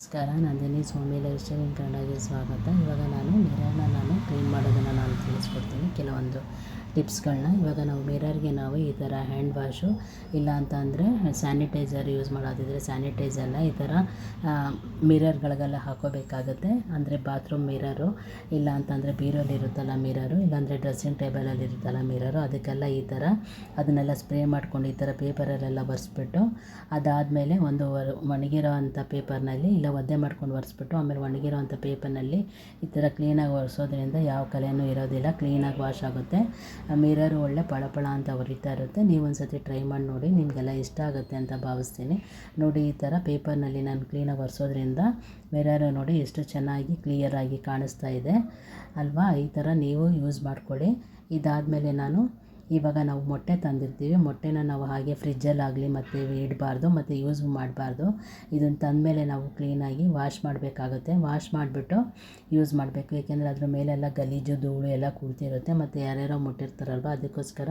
ನಮಸ್ಕಾರ, Nandini Swami lifestyle in ಕನ್ನಡಗೆ ಸ್ವಾಗತ. ಇವಾಗ ನಾನು ಮಿರರ್ನ ನಾನು ಕ್ಲೀನ್ ಮಾಡೋದನ್ನು ನಾನು ತಿಳಿಸ್ಕೊಡ್ತೀನಿ. ಕೆಲವೊಂದು ಟಿಪ್ಸ್ಗಳನ್ನ ಇವಾಗ ನಾವು ಮಿರರ್ಗೆ ನಾವು ಈ ಥರ ಹ್ಯಾಂಡ್ ವಾಶು ಇಲ್ಲ ಅಂತ ಅಂದರೆ ಸ್ಯಾನಿಟೈಸರ್ ಯೂಸ್ ಮಾಡೋದಿದ್ರೆ ಸ್ಯಾನಿಟೈಸರ್ನ ಈ ಥರ ಮಿರರ್ಗಳಿಗೆಲ್ಲ ಹಾಕೋಬೇಕಾಗುತ್ತೆ. ಅಂದರೆ ಬಾತ್ರೂಮ್ ಮಿರರು, ಇಲ್ಲ ಅಂತಂದರೆ ಬೀರಲ್ಲಿ ಇರುತ್ತಲ್ಲ ಮಿರರು ಇಲ್ಲಾಂದರೆ ಡ್ರೆಸ್ಸಿಂಗ್ ಟೇಬಲಲ್ಲಿ ಇರುತ್ತಲ್ಲ ಮಿರರು, ಅದಕ್ಕೆಲ್ಲ ಈ ಥರ ಅದನ್ನೆಲ್ಲ ಸ್ಪ್ರೇ ಮಾಡ್ಕೊಂಡು ಈ ಥರ ಪೇಪರಲ್ಲೆಲ್ಲ ಒರೆಸ್ಬಿಟ್ಟು ಅದಾದಮೇಲೆ ಒಂದು ಒಣಗಿರೋ ಅಂಥ ಪೇಪರ್ನಲ್ಲಿ ಇಲ್ಲ ಒದ್ದೆ ಮಾಡ್ಕೊಂಡು ಒರೆಸ್ಬಿಟ್ಟು ಆಮೇಲೆ ಒಣಗಿರೋ ಅಂಥ ಪೇಪರ್ನಲ್ಲಿ ಈ ಥರ ಕ್ಲೀನಾಗಿ ಒರೆಸೋದ್ರಿಂದ ಯಾವ ಕಲೆಯೂ ಇರೋದಿಲ್ಲ, ಕ್ಲೀನಾಗಿ ವಾಶ್ ಆಗುತ್ತೆ. ಮಿರರು ಒಳ್ಳೆ ಪಳಪಳ ಅಂತ ಹೊರಿತಾ ಇರುತ್ತೆ ನೀವು ಸತಿ ಟ್ರೈ ಮಾಡಿ ನೋಡಿ, ನಿಮಗೆಲ್ಲ ಇಷ್ಟ ಆಗುತ್ತೆ ಅಂತ ಭಾವಿಸ್ತೀನಿ. ನೋಡಿ, ಈ ಥರ ಪೇಪರ್ನಲ್ಲಿ ನಾನು ಕ್ಲೀನಾಗಿ ಒರೆಸೋದ್ರಿಂದ ಮಿರರ್ ನೋಡಿ ಎಷ್ಟು ಚೆನ್ನಾಗಿ ಕ್ಲಿಯರಾಗಿ ಕಾಣಿಸ್ತಾ ಇದೆ. ಅಲ್ವಾ? ಈ ಥರ ನೀವು ಯೂಸ್ ಮಾಡ್ಕೊಳ್ಳಿ. ಇದಾದಮೇಲೆ ನಾನು ಇವಾಗ ನಾವು ಮೊಟ್ಟೆ ತಂದಿರ್ತೀವಿ. ಮೊಟ್ಟೆನ ನಾವು ಹಾಗೆ ಫ್ರಿಜ್ಜಲ್ಲಾಗಲಿ ಮತ್ತು ಇಡಬಾರ್ದು, ಮತ್ತು ಯೂಸ್ ಮಾಡಬಾರ್ದು. ಇದನ್ನು ತಂದಮೇಲೆ ನಾವು ಕ್ಲೀನಾಗಿ ವಾಶ್ ಮಾಡಬೇಕಾಗುತ್ತೆ. ವಾಶ್ ಮಾಡಿಬಿಟ್ಟು ಯೂಸ್ ಮಾಡಬೇಕು. ಏಕೆಂದರೆ ಅದ್ರ ಮೇಲೆಲ್ಲ ಗಲೀಜು, ಧೂಳು ಎಲ್ಲ ಕೂತಿರುತ್ತೆ ಮತ್ತು ಯಾರ್ಯಾರೋ ಮುಟ್ಟಿರ್ತಾರಲ್ವ, ಅದಕ್ಕೋಸ್ಕರ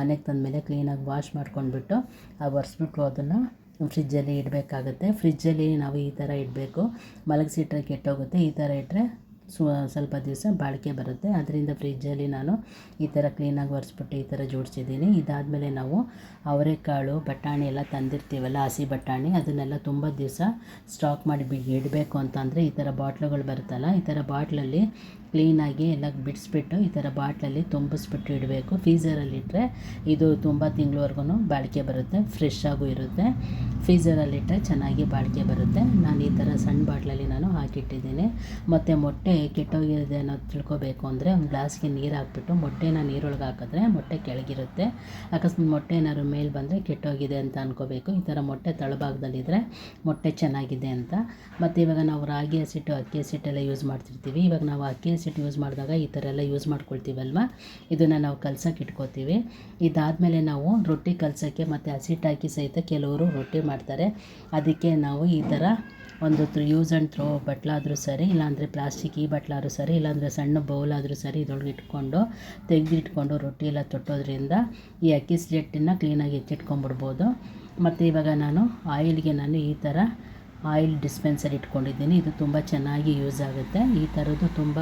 ಮನೆಗೆ ತಂದಮೇಲೆ ಕ್ಲೀನಾಗಿ ವಾಶ್ ಮಾಡ್ಕೊಂಡ್ಬಿಟ್ಟು ಆ ಒರೆಸ್ಬಿಟ್ಟು ಅದನ್ನು ಫ್ರಿಜ್ಜಲ್ಲಿ ಇಡಬೇಕಾಗುತ್ತೆ. ಫ್ರಿಜ್ಜಲ್ಲಿ ನಾವು ಈ ಥರ ಇಡಬೇಕು. ಮಲಗಿಸಿಟ್ರೆ ಕೆಟ್ಟೋಗುತ್ತೆ. ಈ ಥರ ಇಟ್ಟರೆ ಸ್ವ ಸ್ವಲ್ಪ ದಿವಸ ಬಾಳಿಕೆ ಬರುತ್ತೆ. ಅದರಿಂದ ಫ್ರಿಜ್ಜಲ್ಲಿ ನಾನು ಈ ಥರ ಕ್ಲೀನಾಗಿ ಒರೆಸ್ಬಿಟ್ಟು ಈ ಥರ ಜೋಡಿಸಿದ್ದೀನಿ. ಇದಾದಮೇಲೆ ನಾವು ಅವರೆಕಾಳು, ಬಟಾಣಿ ಎಲ್ಲ ತಂದಿರ್ತೀವಲ್ಲ, ಹಸಿ ಬಟಾಣಿ, ಅದನ್ನೆಲ್ಲ ತುಂಬ ದಿವಸ ಸ್ಟಾಕ್ ಮಾಡಿ ಬಿ ಇಡಬೇಕು ಅಂತಂದರೆ ಈ ಥರ ಬಾಟ್ಲುಗಳು ಬರುತ್ತಲ್ಲ, ಈ ಥರ ಬಾಟ್ಲಲ್ಲಿ ಕ್ಲೀನಾಗಿ ಎಲ್ಲ ಬಿಡಿಸ್ಬಿಟ್ಟು ಈ ಥರ ಬಾಟ್ಲಲ್ಲಿ ತುಂಬಿಸ್ಬಿಟ್ಟು ಇಡಬೇಕು. ಫ್ರೀಝರಲ್ಲಿಟ್ಟರೆ ಇದು ತುಂಬ ತಿಂಗಳವರೆಗೂ ಬಾಳಿಕೆ ಬರುತ್ತೆ ಫ್ರೆಶ್ ಆಗೂ ಇರುತ್ತೆ. ಫ್ರೀಝರಲ್ಲಿಟ್ಟರೆ ಚೆನ್ನಾಗಿ ಬಾಳಿಕೆ ಬರುತ್ತೆ. ನಾನು ಈ ಥರ ಸಣ್ಣ ಬಾಟ್ಲಲ್ಲಿ ನಾನು ಹಾಕಿಟ್ಟಿದ್ದೀನಿ. ಮತ್ತು ಮೊಟ್ಟೆ ಕೆಟ್ಟೋಗಿದೆ ಅನ್ನೋದು ತಿಳ್ಕೊಬೇಕು ಅಂದರೆ ಒಂದು ಗ್ಲಾಸ್ಗೆ ನೀರು ಹಾಕ್ಬಿಟ್ಟು ಮೊಟ್ಟೆನ ನೀರೊಳಗೆ ಹಾಕಿದ್ರೆ ಮೊಟ್ಟೆ ಕೆಳಗಿರುತ್ತೆ. ಅಕಸ್ಮಾತ್ ಮೊಟ್ಟೆ ಏನಾದ್ರು ಮೇಲೆ ಬಂದರೆ ಕೆಟ್ಟೋಗಿದೆ ಅಂತ ಅನ್ಕೋಬೇಕು. ಈ ಥರ ಮೊಟ್ಟೆ ತಳಭಾಗದಲ್ಲಿದ್ದರೆ ಮೊಟ್ಟೆ ಚೆನ್ನಾಗಿದೆ ಅಂತ. ಮತ್ತು ಇವಾಗ ನಾವು ರಾಗಿ ಹಸಿಟ್ಟು, ಅಕ್ಕಿ ಹಸಿಟ್ಟೆಲ್ಲ ಯೂಸ್ ಮಾಡ್ತಿರ್ತೀವಿ. ಇವಾಗ ನಾವು ಅಕ್ಕಿ ಹಸಿಟ್ಟು ಯೂಸ್ ಮಾಡಿದಾಗ ಈ ಥರ ಎಲ್ಲ ಯೂಸ್ ಮಾಡ್ಕೊಳ್ತೀವಲ್ವ? ಇದನ್ನು ನಾವು ಕಲ್ಸೋಕೆ ಇಟ್ಕೋತೀವಿ. ಇದಾದಮೇಲೆ ನಾವು ರೊಟ್ಟಿ ಕಲ್ಸೋಕ್ಕೆ ಮತ್ತು ಹಸಿಟ್ಟು ಹಾಕಿ ಸಹಿತ ಕೆಲವರು ರೊಟ್ಟಿ ಮಾಡ್ತಾರೆ. ಅದಕ್ಕೆ ನಾವು ಈ ಥರ ಒಂದು ಯೂಸ್ ಆ್ಯಂಡ್ ಥ್ರೋ ಬಟ್ಲಾದರೂ ಸರಿ, ಇಲ್ಲಾಂದರೆ ಪ್ಲಾಸ್ಟಿಕ್ ಈ ಬಟ್ಲಾದರೂ ಸರಿ, ಇಲ್ಲಾಂದರೆ ಸಣ್ಣ ಬೌಲಾದರೂ ಸರಿ ಇದೊಳಗೆ ಇಟ್ಕೊಂಡು, ತೆಗೆದಿಟ್ಕೊಂಡು ರೊಟ್ಟಿ ಎಲ್ಲ ತೊಟ್ಟೋದ್ರಿಂದ ಈ ಅಕ್ಕಿ ಸ್ಲೆಟ್ಟನ್ನು ಕ್ಲೀನಾಗಿ ಎಚ್ಚಿಟ್ಕೊಂಡ್ಬಿಡ್ಬೋದು ಮತ್ತು ಇವಾಗ ನಾನು ಆಯಿಲ್ಗೆ ನಾನು ಈ ಥರ ಆಯಿಲ್ ಡಿಸ್ಪೆನ್ಸರ್ ಇಟ್ಕೊಂಡಿದ್ದೀನಿ. ಇದು ತುಂಬ ಚೆನ್ನಾಗಿ ಯೂಸ್ ಆಗುತ್ತೆ. ಈ ಥರದ್ದು ತುಂಬ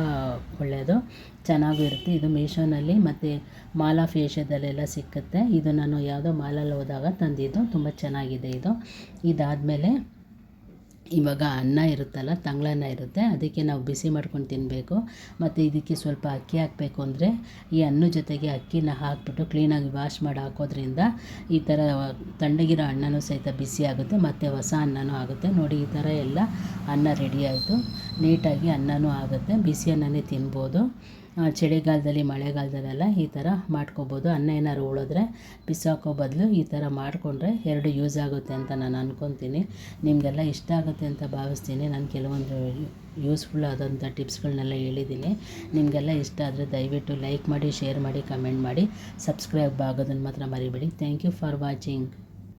ಒಳ್ಳೆಯದು ಚೆನ್ನಾಗೂ ಇರುತ್ತೆ. ಇದು ಮೀಶೋನಲ್ಲಿ ಮತ್ತು ಮಾಲಾ ಆಫ್ ಏಷ್ಯಾದಲ್ಲೆಲ್ಲ ಸಿಕ್ಕುತ್ತೆ. ಇದು ನಾನು ಯಾವುದೋ ಮಾಲಲ್ಲಿ ಹೋದಾಗ ತಂದಿದ್ದು. ತುಂಬ ಚೆನ್ನಾಗಿದೆ ಇದು. ಇದಾದಮೇಲೆ ಇವಾಗ ಅನ್ನ ಇರುತ್ತಲ್ಲ ತಂಗ್ಳನ್ನ ಇರುತ್ತೆ, ಅದಕ್ಕೆ ನಾವು ಬಿಸಿ ಮಾಡ್ಕೊಂಡು ತಿನ್ನಬೇಕು ಮತ್ತು ಇದಕ್ಕೆ ಸ್ವಲ್ಪ ಅಕ್ಕಿ ಹಾಕಬೇಕು ಅಂದರೆ, ಈ ಅನ್ನ ಜೊತೆಗೆ ಅಕ್ಕಿನ ಹಾಕಿಬಿಟ್ಟು ಕ್ಲೀನಾಗಿ ವಾಶ್ ಮಾಡಿ ಹಾಕೋದ್ರಿಂದ ಈ ಥರ ತಣ್ಣಗಿರೋ ಅನ್ನವೂ ಸಹಿತ ಬಿಸಿ ಆಗುತ್ತೆ, ಮತ್ತು ಹೊಸ ಅನ್ನನೂ ಆಗುತ್ತೆ. ನೋಡಿ, ಈ ಥರ ಎಲ್ಲ ಅನ್ನ ರೆಡಿ ಆಯಿತು. ನೀಟಾಗಿ ಅನ್ನನೂ ಆಗುತ್ತೆ, ಬಿಸಿ ಅನ್ನನೇ ತಿನ್ಬೋದು. ಚಳಿಗಾಲದಲ್ಲಿ, ಮಳೆಗಾಲದಲ್ಲೆಲ್ಲ ಈ ಥರ ಮಾಡ್ಕೊಬೋದು. ಅನ್ನ ಏನಾದ್ರು ಉಳಿದ್ರೆ ಬಿಸಾಕೋ ಬದಲು ಈ ಥರ ಮಾಡಿಕೊಂಡ್ರೆ ಎರಡು ಯೂಸ್ ಆಗುತ್ತೆ ಅಂತ ನಾನು ಅಂದ್ಕೊತೀನಿ ನಿಮಗೆಲ್ಲ ಇಷ್ಟ ಆಗುತ್ತೆ ಅಂತ ಭಾವಿಸ್ತೀನಿ. ನಾನು ಕೆಲವೊಂದು ಯೂಸ್ಫುಲ್ ಆದಂಥ ಟಿಪ್ಸ್ಗಳನ್ನೆಲ್ಲ ಹೇಳಿದ್ದೀನಿ. ನಿಮಗೆಲ್ಲ ಇಷ್ಟ ಆದರೆ ದಯವಿಟ್ಟು ಲೈಕ್ ಮಾಡಿ ಶೇರ್ ಮಾಡಿ ಕಮೆಂಟ್ ಮಾಡಿ. ಸಬ್ಸ್ಕ್ರೈಬ್ ಆಗೋದನ್ನು ಮಾತ್ರ ಮರಿಬೇಡಿ. Thank you for watching